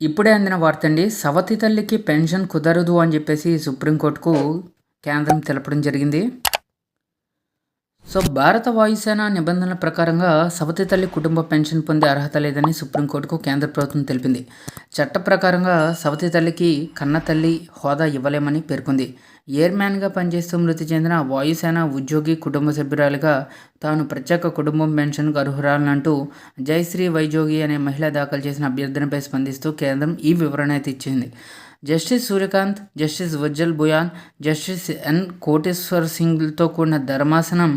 ఇప్పుడే అందిన వార్త అండి సవతి తల్లికి పెన్షన్ కుదరదు అని చెప్పేసి సుప్రీంకోర్టుకు కేంద్రం తెలపడం జరిగింది. సో భారత వాయుసేన నిబంధనల ప్రకారంగా సవతి తల్లి కుటుంబ పెన్షన్ పొందే అర్హత లేదని సుప్రీంకోర్టుకు కేంద్ర ప్రభుత్వం తెలిపింది. చట్ట ప్రకారంగా సవతి తల్లికి కన్న తల్లి హోదా ఇవ్వలేమని పేర్కొంది. ఎయిర్మ్యాన్గా పనిచేస్తూ మృతి చెందిన వాయుసేన ఉద్యోగి కుటుంబ సభ్యురాలుగా తాను ప్రత్యేక కుటుంబం పెన్షన్కు అర్హురాలనంటూ జయశ్రీ వైజోగి అనే మహిళ దాఖలు చేసిన అభ్యర్థనపై స్పందిస్తూ కేంద్రం ఈ వివరణ అయితే ఇచ్చింది. Justice Suryakant justice Ujjal Bhuyan justice N Koteswar సింగ్తో కూడిన ధర్మాసనం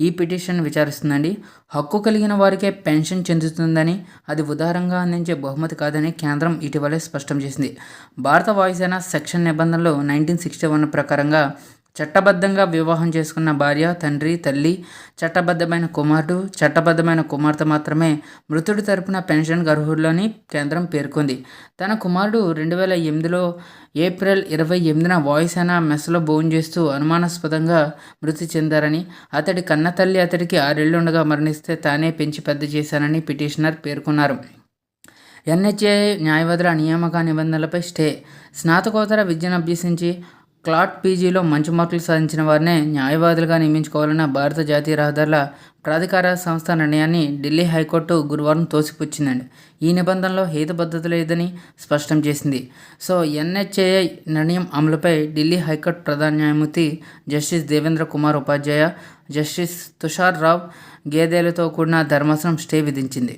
ఈ పిటిషన్ విచారిస్తుందండి. హక్కు కలిగిన వారికే పెన్షన్ చెందుతుందని అది ఉదారంగా అందించే బహుమతి కాదని కేంద్రం ఇటీవలే స్పష్టం చేసింది. భారత వాయుసేన సెక్షన్ నిబంధనలు నైన్టీన్ సిక్స్టీ వన్ ప్రకారంగా చట్టబద్ధంగా వివాహం చేసుకున్న భార్య తండ్రి తల్లి చట్టబద్ధమైన కుమారుడు చట్టబద్ధమైన కుమార్తె మాత్రమే మృతుడి తరపున పెన్షన్ అర్హులని కేంద్రం పేర్కొంది. తన కుమారుడు రెండు వేల ఎనిమిదిలో ఏప్రిల్ ఇరవై ఎనిమిదిన వాయుసేన మెస్లో భోజనం చేస్తూ అనుమానాస్పదంగా మృతి చెందారని అతడి కన్న తల్లి అతడికి ఆరేళ్ళుండగా మరణిస్తే తానే పెంచి పెద్ద చేశానని పిటిషనర్ పేర్కొన్నారు. ఎన్హెచ్ఏ న్యాయవాదుల నియామక నిబంధనలపై స్టే స్నాతకోత్తర విద్యను అభ్యసించి క్లాట్ పీజీలో మంచి మార్కులు సాధించిన వారినే న్యాయవాదులుగా నియమించుకోవాలన్న భారత జాతీయ రహదారుల ప్రాధికార సంస్థ నిర్ణయాన్ని ఢిల్లీ హైకోర్టు గురువారం తోసిపుచ్చిందండి. ఈ నిబంధనలో హేతుబద్ధత లేదని స్పష్టం చేసింది. సో ఎన్హెచ్ఏఐ నిర్ణయం అమలుపై ఢిల్లీ హైకోర్టు ప్రధాన న్యాయమూర్తి జస్టిస్ దేవేంద్ర కుమార్ ఉపాధ్యాయ జస్టిస్ తుషార్ రావ్ గేదేలతో కూడిన ధర్మాసనం స్టే విధించింది.